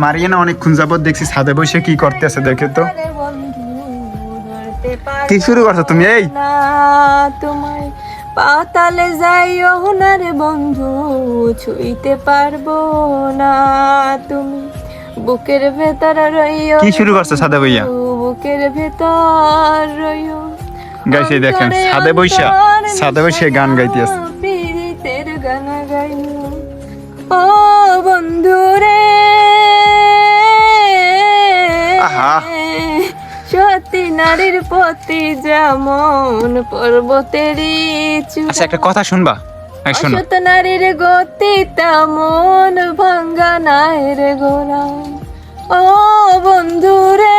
মারিয়ে না অনেকক্ষণ যাবত দেখছি ছাদে বসে কি করতেছে দেখে তো। কি শুরু করছ তুমি এই? তোমায় পাতালে যাইও না রে বন্ধু ছুঁইতে পারব না তুমি। বুকের ভেতর রইও কি শুরু করছ ছাদে বইয়া? বুকের ভেতর রইও। এই দেখেন বইসা অন্তরে ছাদে বসে গান গাইতেছে। পীড়িতের নারীর প্রতি যেমন পর্বতেরই। আচ্ছা একটা কথা শুনবা। শোনো। অসত নারীর গতি তেমন ভাঙ্গা নায়ের গোড়া। ও বন্ধু রে।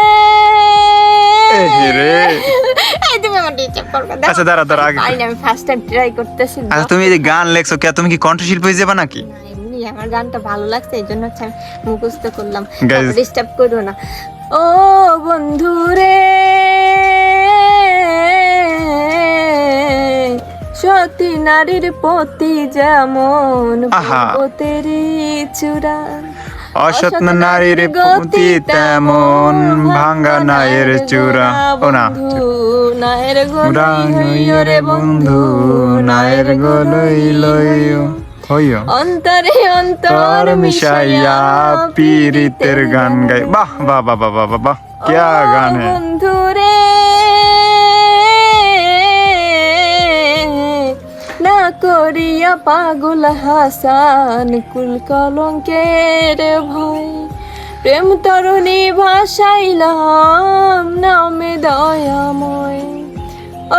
আচ্ছা দাঁড়া দাঁড়া আগে আমি ফার্স্ট টাইম ট্রাই করতেছি আচ্ছা তুমি এই গান লেখছো কে তুমি কি কণ্ঠশিল্পী হয়ে যাবে নাকি? এমনি আমার গানটা ভালো লাগছে এই জন্য হচ্ছে আমি মুখস্থ করলাম। ডিস্টার্ব করো না। ও বন্ধু রে। সতী নারীর পতি যেমন ভগবতেরই চূড়া। অসৎ নারীর পতি তেমন ভাঙ্গা নায়ের চূড়া। ও না। নায়ের গোলাই রে বন্ধু নায়ের গোলাই লইয় অন্তরে অন্তর মিশাইয়া পীরিতের গান গাই। বাহ বাহ বাহ বাহ বাহ বাহ। ক্যা গান বন্ধু রে করিয়া পাগল হাসান কুল কলঙ্কের ভয়। প্রেম তরুণী ভাসাইলাম নামে দয়াময়।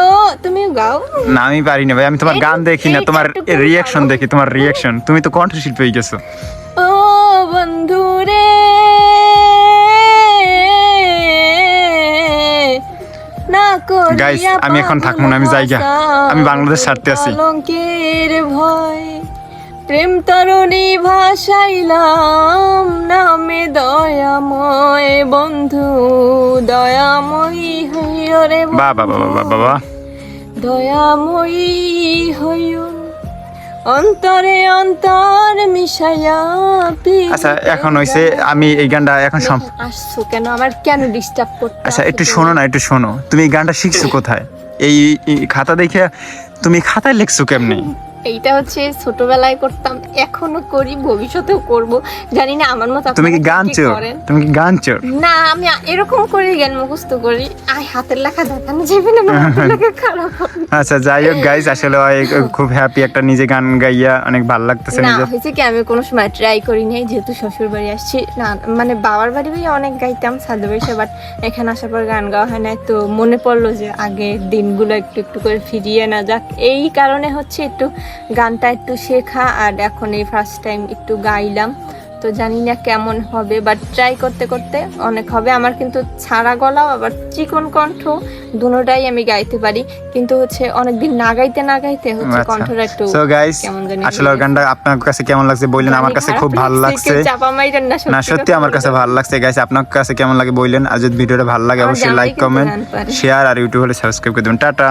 ও তুমি গাও? না আমি পারি না ভাই আমি তোমার গান দেখি না তোমার রিয়াকশন দেখি তোমার রিয়াকশন তুমি তো কণ্ঠশিল্পী গেছো। ও বন্ধু রে Guys, আমি এখন থাকব না, আমি জায়গা আমি বাংলাদেশ ছাড়তে আছি। কলঙ্কের ভয়। প্রেম তরুণী ভাষাইলাম নামে দয়াময় বন্ধু দয়াময়ী হইয় রে বাবা বাবা বাবা দয়াময়ী হইও অন্তরে অন্তর মিশাইয়া আচ্ছা এখন হইছে আমি এই গানটা এখন সম- আসছো কেন? আমার কেন ডিস্টার্ব করতে আচ্ছা একটু শোনো না একটু শোনো। তুমি এই গানটা শিখছো কোথায়? এই খাতা দেখে তুমি খাতায় লিখছো কেমনি? এইটা হচ্ছে ছোটবেলায় করতাম এখনও করি ভবিষ্যতেও করব। জানি না আমার মতো তুমি কি গান চোর? তুমি কি গান চোর? না আমি এরকম করে জ্ঞান মুখস্থ করি। আই হাতের লেখা দেখানো যাবে না হাতের লেখা খারাপ আচ্ছা যাই হোক গাইস আসলে খুব হ্যাপি একটা নিজে গান গাইয়া অনেক ভালো লাগতেছে না হয়েছে কি আমি কোনো সময় ট্রাই করি নাই যেহেতু শ্বশুর বাড়ি আসছি। না মানে বাবার বাড়ি অনেক গাইতাম সাদু বৈশা বাট এখানে আসার পর গান গাওয়া হয় না তো মনে পড়ল যে আগে দিনগুলো একটু একটু করে ফিরিয়ে না যাক। এই কারণে হচ্ছে একটু গানটা একটু শেখা আর এখন এই ফার্স্ট টাইম একটু গাইলাম। তো জানি না কেমন হবে বাট ট্রাই করতে করতে অনেক হবে। আমার কিন্তু ছাড়া গলাও আবার চিকন কণ্ঠ দুটোটাই আমি গাইতে পারি। কিন্তু হচ্ছে অনেকদিন না গাইতে না গাইতে হচ্ছে আচ্ছা। কণ্ঠটা একটু সো গাইস আসলে গানটা আপনার কাছে কেমন লাগছে বললেন? আমার কাছে খুব ভালো লাগছে না সত্যি আমার কাছে ভালো লাগছে। গাইস আপনার কাছে কেমন লাগে বললেন? আর যদি ভিডিওটা ভালো লাগে অবশ্যই লাইক কমেন্ট শেয়ার আর ইউটিউব হলে সাবস্ক্রাইব করে দেবেন। টাটা।